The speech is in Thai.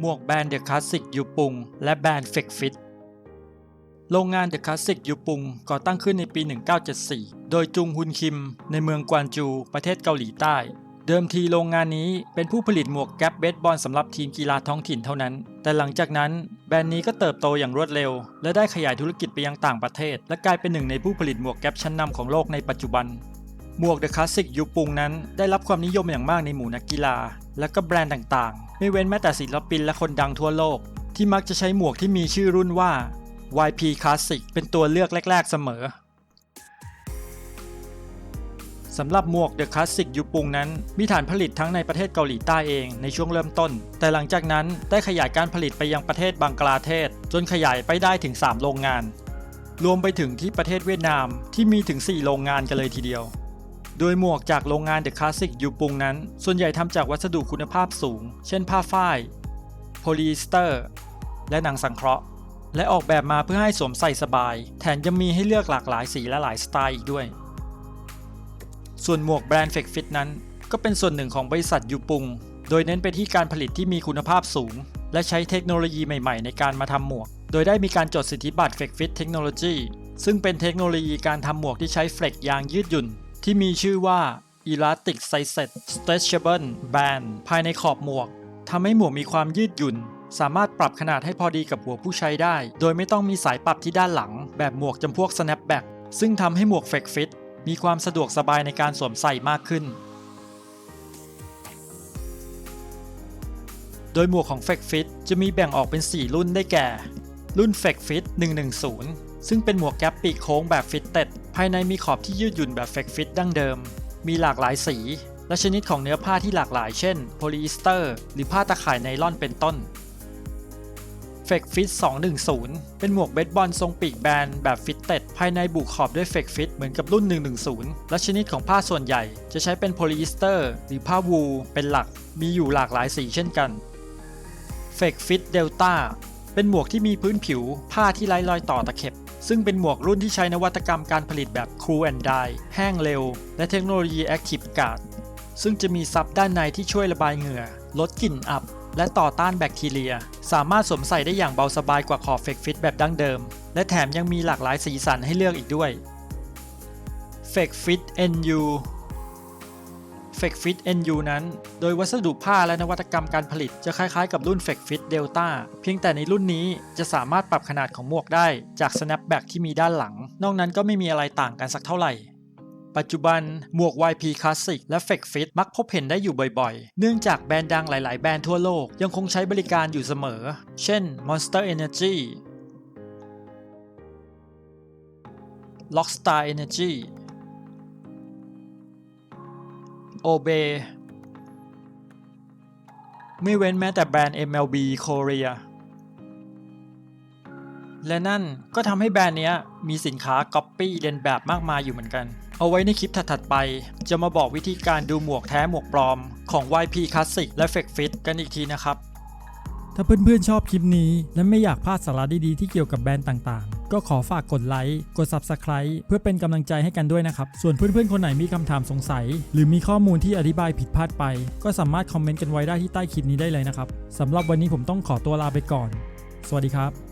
หมวกแบรนด์เดอะคลาสสิกยูปุง และแบรนด์เฟกฟิตโรงงานเดอะคลาสสิกยูปุงก่อตั้งขึ้นในปี 1974 โดยจุงฮุนคิม ในเมืองกวานจู ประเทศเกาหลีใต้ เดิมทีโรงงานนี้เป็นผู้ผลิตหมวกแก๊ปเบสบอลสำหรับทีมกีฬาท้องถิ่นเท่านั้น แต่หลังจากนั้นแบรนด์นี้ก็เติบโตอย่างรวดเร็ว และได้ขยายธุรกิจไปยังต่างประเทศ และกลายเป็นหนึ่งในผู้ผลิตหมวกแก๊ปชั้นนำของโลกในปัจจุบัน หมวกเดอะคลาสสิกยูปุงนั้นได้รับความนิยมอย่างมากในหมู่นักกีฬา และก็แบรนด์ต่างๆ ไม่เว้นแม้แต่ศิลปินและคนดังทั่วโลก ที่มักจะใช้หมวกที่มีชื่อรุ่นว่า YP Classic เป็นตัวเลือกแรก ๆ เสมอสำหรับหมวก The Classic ยูปุงนั้น มีฐานผลิตทั้งในประเทศเกาหลีใต้เองในช่วงเริ่มต้น แต่หลังจากนั้นได้ขยายการผลิตไปยังประเทศบังกลาเทศ จนขยายไปได้ถึง 3 โรงงาน รวมไปถึงที่ประเทศเวียดนามที่มีถึง 4 โรงงานกันเลยทีเดียว โดยหมวกจากโรงงาน The Classic ยูปุงนั้น ส่วนใหญ่ทำจากวัสดุคุณภาพสูง เช่นผ้าฝ้าย โพลีเอสเตอร์ และหนังสังเคราะห์ และออกแบบมาเพื่อให้สวมใส่สบาย แถมยังมีให้เลือกหลากหลายสีและหลายสไตล์อีกด้วย ส่วนหมวกแบรนด์เฟกฟิตนั้น ก็เป็นส่วนหนึ่งของบริษัทยูปุง โดยเน้นไปที่การผลิตที่มีคุณภาพสูง และใช้เทคโนโลยีใหม่ ๆ ในการมาทำหมวก โดยได้มีการจดสิทธิบัตรเฟกฟิตเทคโนโลยีซึ่งเป็นเทคโนโลยีการทำหมวกที่ใช้เฟลกยางยืดหยุ่น ที่มีชื่อว่า Elastic Sized Stretchable Band ภายในขอบหมวกทำให้หมวกมีความยืดหยุ่น สามารถปรับขนาดให้พอดีกับหัวผู้ใช้ได้ โดยไม่ต้องมีสายปรับที่ด้านหลัง แบบหมวกจำพวก snapback ซึ่งทำให้หมวกเฟกฟิตมีความสะดวกสบายในการสวมใส่มากขึ้น โดยหมวกของ f a k Fit จะมีแบ่งออกเป็น 4 รุ่นได้แก่ รุ่น f a k Fit 110 ซึ่งเป็นหมวกแก๊ปปีกโค้งแบบฟิตเต็ด ภายในมีขอบที่ยืดหยุ่นแบบ f a k Fit ดั้งเดิม มีหลากหลายสี และชนิดของเนื้อผ้าที่หลากหลายเช่น โพลีเอสเตอร์ หรือผ้าตะข่ายไนล่อนเป็นต้น f a k Fit 210 เป็นหมวกเบสบอลทรงปีกแบนแบบฟิตเต็ดภายในบุขอบด้วย f a k Fit เหมือนกับรุ่น 110 และชนิดของผ้าส่วนใหญ่ จะใช้เป็นโพลีเอสเตอร์ หรือผ้าวูลเป็นหลัก มีอยู่หลากหลายสีเช่นกัน f a k Fit Delta เป็นหมวกที่มีพื้นผิว ผ้าที่ไร้รอยต่อตะเข็บ ซึ่งเป็นหมวกรุ่นที่ใช้นวัตกรรมการผลิตแบบ Cool and Dry แห้งเร็ว และเทคโนโลยี Active Guard ซึ่งจะมีซับด้านในที่ช่วยระบายเหงื่อ ลดกลิ่นอับ และต่อต้านแบคทีเรีย สามารถสวมใส่ได้อย่างเบาสบายกว่าขอบเฟกฟิตแบบดั้งเดิม และแถมยังมีหลากหลายสีสันให้เลือกอีกด้วย f a k Fit NU f a k Fit NU นั้น โดยวัสดุผ้าและนวัตกรรมการผลิตจะคล้ายๆกับรุ่น f a k Fit Delta เพียงแต่ในรุ่นนี้จะสามารถปรับขนาดของหมวกได้จาก snapback ที่มีด้านหลัง นอกนั้นก็ไม่มีอะไรต่างกันสักเท่าไหร่ ปัจจุบันหมวก YP Classic และ f a k Fit มักพบเห็นได้อยู่บ่อยๆ เนื่องจากแบรนด์ดังหลายๆ แบรนด์ทั่วโลกยังคงใช้บริการอยู่เสมอ เช่น Monster Energy Lockstar Energy Obey ไม่เว้นแม้แต่แบรนด์ MLB Korea และนั่นก็ทำให้แบรนด์นี้มีสินค้าก๊อปปี้เลียนแบบมากมายอยู่เหมือนกัน เอาไว้ในคลิปถัดๆไป จะมาบอกวิธีการดูหมวกแท้หมวกปลอม ของ YP Classic และ Fake Fit กันอีกทีนะครับ ถ้าเพื่อนๆชอบคลิปนี้ และไม่อยากพลาดสาระดีๆที่เกี่ยวกับแบรนด์ต่างๆ ก็ขอฝากกดไลค์ กด Subscribe เพื่อเป็นกำลังใจให้กันด้วยนะครับ ส่วนเพื่อนๆ คนไหนมีคำถามสงสัย หรือมีข้อมูลที่อธิบายผิดพลาดไป ก็สามารถคอมเมนต์กันไว้ได้ที่ใต้คลิปนี้ได้เลยนะครับสำหรับวันนี้ผมต้องขอตัวลาไปก่อน สวัสดีครับ